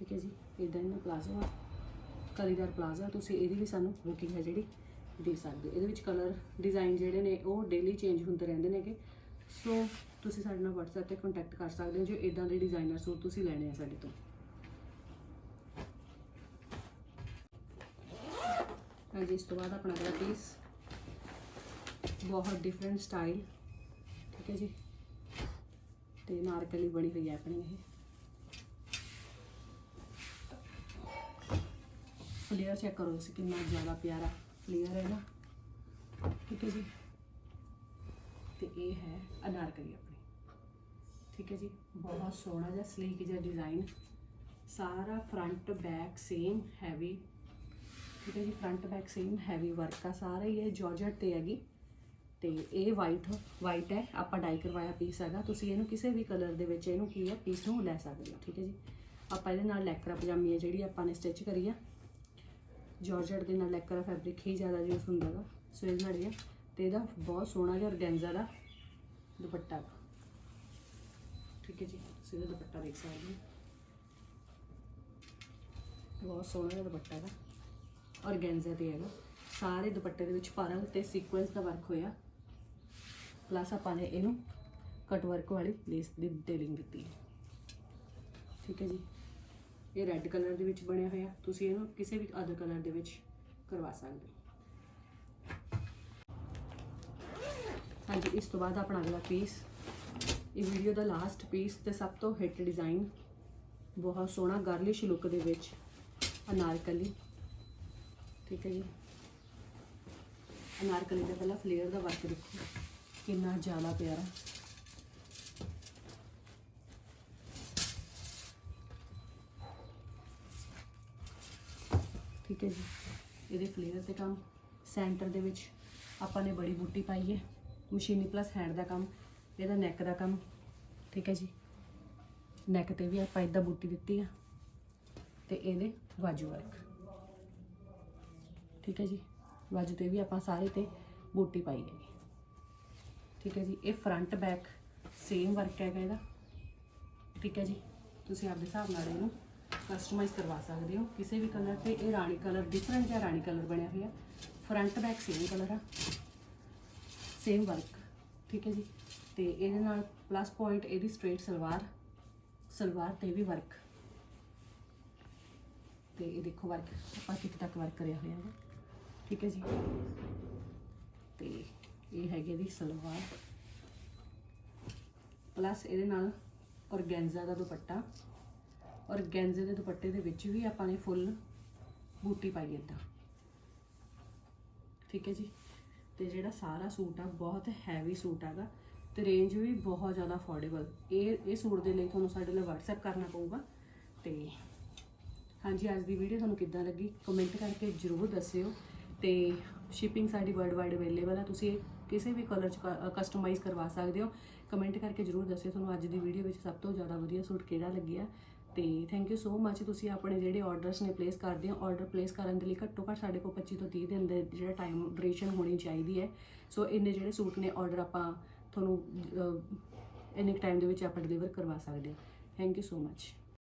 ਠੀਕ ਹੈ ਜੀ ਇਦਾਂ ਇਹਨਾਂ ਪਲਾਜ਼ੋ ਆ ਕਲੀਦਾਰ ਪਲਾਜ਼ਾ, ਤੁਸੀਂ ਇਹਦੀ ਵੀ ਸਾਨੂੰ ਬੁਕਿੰਗ ਹੈ ਜਿਹੜੀ ਦੇ ਸਕਦੇ ਹੋ। ਇਹਦੇ ਵਿੱਚ ਕਲਰ ਡਿਜ਼ਾਈਨ ਜਿਹੜੇ ਨੇ, ਉਹ ਡੇਲੀ ਚੇਂਜ ਹੁੰਦੇ ਰਹਿੰਦੇ ਨੇਗੇ। ਸੋ ਤੁਸੀਂ ਸਾਡੇ ਨਾਲ WhatsApp ਤੇ ਕੰਟੈਕਟ ਕਰ ਸਕਦੇ ਹੋ, ਜੇ ਇਦਾਂ ਦੇ ਡਿਜ਼ਾਈਨਰ ਸੂਟ ਤੁਸੀਂ ਲੈਣੇ ਆ ਸਾਡੇ ਤੋਂ। ਹਾਂਜੀ ਇਸ ਤੋਂ ਬਾਅਦ ਆਪਣਾ ਅਗਲਾ ਪੀਸ ਬਹੁਤ ਡਿਫਰੈਂਟ ਸਟਾਈਲ ਠੀਕ ਹੈ ਜੀ। ਤੇ ਨਾਰਕਲੀ ਬਣੀ ਹੋਈ ਹੈ ਆਪਣੀ ਇਹ। ਫਲੇਅਰ ਚੈੱਕ ਕਰੋ ਤੁਸੀਂ ਕਿੰਨਾ ਜ਼ਿਆਦਾ ਪਿਆਰਾ ਫਲੇਅਰ ਹੈ ਨਾ। ਠੀਕ ਹੈ ਜੀ। ਤੇ ਇਹ ਹੈ ਅਨਾਰਕਲੀ ਆਪਣੀ। ਠੀਕ ਹੈ ਜੀ। ਬਹੁਤ ਸੋਹਣਾ ਜਿਹਾ ਸਲੀਕ ਜਿਹਾ ਡਿਜ਼ਾਈਨ ਸਾਰਾ ਫਰੰਟ ਬੈਕ ਸੇਮ ਹੈਵੀ ਠੀਕ ਹੈ ਜੀ front back same heavy work ਆ। ਸਾਰਾ ਹੀ ਇਹ ਜਾਰਜਟ ਤੇ ਹੈਗੀ। ਤੇ ਇਹ ਵਾਈਟ ਵਾਈਟ ਹੈ। ਆਪਾਂ ਡਾਈ ਕਰਵਾਇਆ ਪੀਸ ਹੈਗਾ। ਤੁਸੀਂ ਇਹਨੂੰ ਕਿਸੇ ਵੀ ਕਲਰ ਦੇ ਵਿੱਚ ਇਹਨੂੰ ਕੀ ਹੈ ਪੀਸ ਨੂੰ ਲੈ ਸਕਦੇ ਹੋ। ਠੀਕ ਹੈ ਜੀ। ਆਪਾਂ ਇਹਦੇ ਨਾਲ ਲੈਕਰਾ ਪਜਾਮੀ ਹੈ ਜਿਹੜੀ ਆਪਾਂ ਨੇ ਸਟਿਚ ਕਰੀ ਆ। ਜਾਰਜਟ ਦੇ ਨਾਲ ਲੈਕਰਾ ਫੈਬਰਿਕ ਹੀ ਜ਼ਿਆਦਾ ਯੂਜ਼ ਹੁੰਦਾ ਗਾ। ਸੋ ਨਾਲ ਇਹ ਆ। ਤੇ ਇਹਦਾ ਬਹੁਤ ਸੋਹਣਾ ਜਿਹਾ ਔਰਗੈਂਜਾ ਦਾ ਦੁਪੱਟਾ ਠੀਕ ਹੈ ਜੀ, ਤੁਸੀਂ ਇਹਦਾ ਦੁਪੱਟਾ ਦੇਖ ਸਕਦੇ ਹੋ। ਬਹੁਤ ਸੋਹਣਾ ਜਿਹਾ ਦੁਪੱਟਾ ਹੈਗਾ ਔਰਗੈਂਜ਼ਾ ਤੇ ਹੈਗਾ। ਸਾਰੇ ਦੁਪੱਟੇ ਦੇ ਵਿੱਚ ਪਰਲ ਤੇ ਸੀਕੁਐਂਸ ਦਾ ਵਰਕ ਹੋਇਆ। ਪਲੱਸ ਆਪਾਂ ਨੇ ਇਹਨੂੰ ਕਟ ਵਰਕ ਵਾਲੀ ਲੇਸ ਦੀ ਡਿਟੇਲਿੰਗ ਦਿੱਤੀ ਹੈ। ਠੀਕ ਹੈ ਜੀ। ਇਹ ਰੈੱਡ ਕਲਰ ਦੇ ਵਿੱਚ ਬਣਿਆ ਹੋਇਆ। ਤੁਸੀਂ ਇਹਨੂੰ ਕਿਸੇ ਵੀ ਅਦਰ ਕਲਰ ਦੇ ਵਿੱਚ ਕਰਵਾ ਸਕਦੇ ਹੋ। ਹਾਂਜੀ, ਇਸ ਤੋਂ ਬਾਅਦ ਆਪਣਾ ਅਗਲਾ ਪੀਸ ਇਹ ਵੀਡੀਓ ਦਾ ਲਾਸਟ ਪੀਸ ਤੇ ਸਭ ਤੋਂ ਹਿੱਟ ਡਿਜ਼ਾਈਨ ਬਹੁਤ ਸੋਹਣਾ ਗਰਲਿਸ਼ ਲੁੱਕ ਦੇ ਵਿੱਚ, ਅਨਾਰਕਲੀ। ਠੀਕ ਹੈ ਜੀ। ਅਨਾਰਕਲੀ ਦਾ ਪਹਿਲਾ ਫਲੇਅਰ ਦਾ ਵਰਕ ਦੇਖੋ। ਕਿੰਨਾ ਜ਼ਿਆਦਾ ਪਿਆਰਾ। ਠੀਕ ਹੈ ਜੀ। ਇਹਦੇ ਫਲੇਅਰ ਤੇ ਕੰਮ ਸੈਂਟਰ ਦੇ ਵਿੱਚ ਆਪਾਂ ਨੇ ਬੜੀ ਬੂਟੀ ਪਾਈ ਹੈ। ਮਸ਼ੀਨੀ ਪਲੱਸ ਹੈਂਡ ਦਾ ਕੰਮ, ਇਹਦਾ ਨੈਕ ਦਾ ਕੰਮ, ਠੀਕ ਹੈ ਜੀ। ਨੈਕ ਤੇ ਵੀ ਆਪਾਂ ਇਦਾਂ ਬੂਟੀ ਦਿੱਤੀ ਆ ਤੇ ਇਹਦੇ ਵਾਜੂ ਵਰਕ ਠੀਕ ਹੈ ਜੀ। ਵਾਜੂ ਤੇ ਵੀ ਆਪਾਂ ਸਾਰੇ ਤੇ ਬੂਟੀ ਪਾਈ ਹੈ। ਠੀਕ ਹੈ ਜੀ। ਇਹ ਫਰੰਟ ਬੈਕ ਸੇਮ ਵਰਕ ਹੈਗਾ ਇਹਦਾ। ਠੀਕ ਹੈ ਜੀ। ਤੁਸੀਂ ਆਪਦੇ ਹਿਸਾਬ ਨਾਲ ਇਹਨੂੰ ਕਸਟਮਾਈਜ਼ ਕਰਵਾ ਸਕਦੇ ਹੋ। ਕਿਸੇ ਵੀ ਕਲਰ ਤੇ ਇਹ ਰਾਣੀ ਕਲਰ ਡਿਫਰੈਂਟ ਜਿਹਾ ਰਾਣੀ ਕਲਰ ਬਣਿਆ ਹੋਇਆ। ਫਰੰਟ ਬੈਕ ਸੇਮ ਕਲਰ ਆ। ਸੇਮ ਵਰਕ ਠੀਕ ਹੈ ਜੀ। ਤੇ ਇਹਦੇ ਨਾਲ ਪਲੱਸ ਪੁਆਇੰਟ ਇਹਦੀ ਸਟ੍ਰੇਟ ਸਲਵਾਰ। ਸਲਵਾਰ ਤੇ ਵੀ ਵਰਕ ਤੇ ਇਹ ਦੇਖੋ ਵਰਕ ਆਪਾਂ ਕਿੱਥੇ ਤੱਕ ਵਰਕ ਕਰਿਆ ਹੋਇਆ ਹੈ ਠੀਕ ਹੈ ਜੀ। ਤੇ ਇਹ ਹੈਗੀ ਇਹਦੀ ਸਲਵਾਰ। ਪਲੱਸ ਇਹਦੇ ਨਾਲ ਔਰਗੈਂਜ਼ਾ ਦਾ ਦੁਪੱਟਾ। ਔਰ ਗੈਂਜੇ ਦੇ ਦੁਪੱਟੇ ਦੇ ਵਿੱਚ ਵੀ ਆਪਾਂ ਨੇ ਫੁੱਲ ਬੂਟੀ ਪਾਈ ਏਦਾਂ। ਠੀਕ ਹੈ ਜੀ? ਤੇ ਜਿਹੜਾ ਸਾਰਾ ਸੂਟ ਆ, ਬਹੁਤ ਹੈਵੀ ਸੂਟ ਹੈਗਾ ਤੇ ਰੇਂਜ ਵੀ ਬਹੁਤ ਜ਼ਿਆਦਾ ਅਫੋਰਡੇਬਲ ਇਹ ਇਹ ਸੂਟ ਦੇ ਲਈ ਤੁਹਾਨੂੰ ਸਾਡੇ ਨਾਲ WhatsApp ਕਰਨਾ ਪਊਗਾ। ਤੇ ਹਾਂਜੀ, ਅੱਜ ਦੀ ਵੀਡੀਓ ਤੁਹਾਨੂੰ ਕਿੱਦਾਂ ਲੱਗੀ? ਕਮੈਂਟ ਕਰਕੇ ਜਰੂਰ ਦੱਸਿਓ। ਤੇ ਸ਼ਿਪਿੰਗ ਸਾਡੀ ਵਰਲਡ ਵਾਈਡ ਅਵੇਲੇਬਲ ਹੈ ਤੁਸੀਂ ਇਹ ਕਿਸੇ ਵੀ ਕਲਰ ਚ ਕਸਟਮਾਈਜ਼ ਕਰਵਾ ਸਕਦੇ ਹੋ। ਕਮੈਂਟ ਕਰਕੇ ਜਰੂਰ ਦੱਸਿਓ। ਤੁਹਾਨੂੰ ਅੱਜ ਦੀ ਵੀਡੀਓ ਵਿੱਚ ਸਭ ਤੋਂ ਜ਼ਿਆਦਾ ਵਧੀਆ ਸੂਟ ਕਿਹੜਾ ਲੱਗਿਆ? ਤੇ ਥੈਂਕ ਯੂ ਸੋ ਮੱਚ ਤੁਸੀਂ ਆਪਣੇ ਜਿਹੜੇ ਆਰਡਰਸ ਨੇ ਪਲੇਸ ਕਰਦੇ ਹੋ ਆਰਡਰ ਪਲੇਸ ਕਰਨ ਦੇ ਲਈ ਘੱਟੋ ਘੱਟ ਸਾਡੇ ਕੋਲ 25 ਤੋਂ 30 ਦਿਨ ਦੇ ਜਿਹੜਾ ਟਾਈਮ ਡਿਊਰੇਸ਼ਨ ਹੋਣੀ ਚਾਹੀਦੀ ਹੈ। ਸੋ ਇੰਨੇ ਜਿਹੜੇ ਸੂਟ ਨੇ ਆਰਡਰ ਆਪਾਂ ਤੁਹਾਨੂੰ ਅਹ, ਇੰਨੇ ਟਾਈਮ ਦੇ ਵਿੱਚ ਆਪਾਂ ਡਿਲੀਵਰ ਕਰਵਾ ਸਕਦੇ ਹਾਂ। Thank you so much